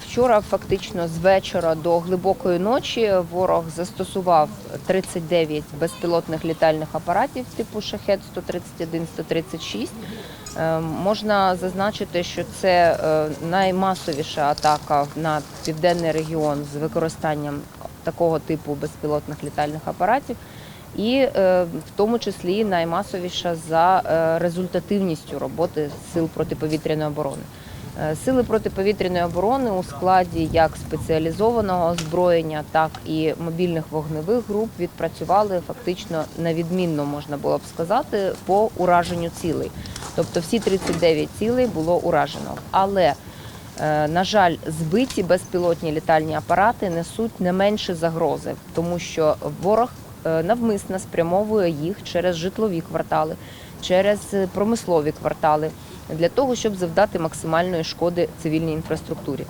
Вчора, фактично, з вечора до глибокої ночі ворог застосував 39 безпілотних літальних апаратів типу шахет 131 136 Е, Можна зазначити, що це е, наймасовіша атака на південний регіон з використанням такого типу безпілотних літальних апаратів, і е, в тому числі наймасовіша за результативністю роботи сил протиповітряної оборони. Е, Сили протиповітряної оборони у складі як спеціалізованого озброєння, так і мобільних вогневих груп відпрацювали фактично на відмінно, можна було б сказати, по ураженню цілей. Тобто всі 39 цілей було уражено. Але Е, На жаль, збиті безпілотні літальні апарати несуть не менше загрози, тому що ворог навмисно спрямовує їх через житлові квартали, через е, промислові квартали для того, щоб завдати максимальної шкоди цивільній інфраструктурі.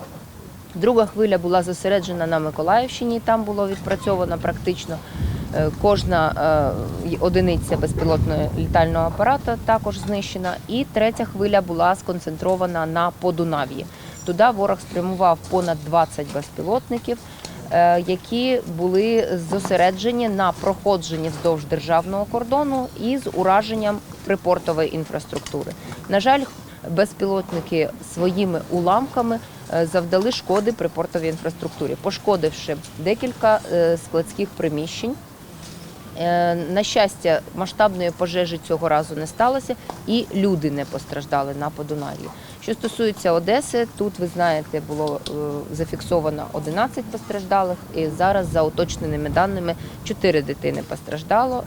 Друга хвиля була зосереджена на Миколаївщині. Там було відпрацьовано практично е, кожна е, одиниця безпілотного літального апарата також знищена. І третя хвиля була сконцентрована на Подунав'ї. Туди ворог спрямував понад 20 безпілотників, е, які були зосереджені на проходженні вздовж державного кордону і з ураженням припортової інфраструктури. На жаль, безпілотники своїми уламками е, завдали шкоди припортовій інфраструктурі, пошкодивши декілька е, складських приміщень. Е, На щастя, масштабної пожежі цього разу не сталося, і люди не постраждали на Подунав'ї. Що стосується Одеси, тут ви знаєте, було е, зафіксовано 11 постраждалих, і зараз за уточненими даними 4 дитини постраждало.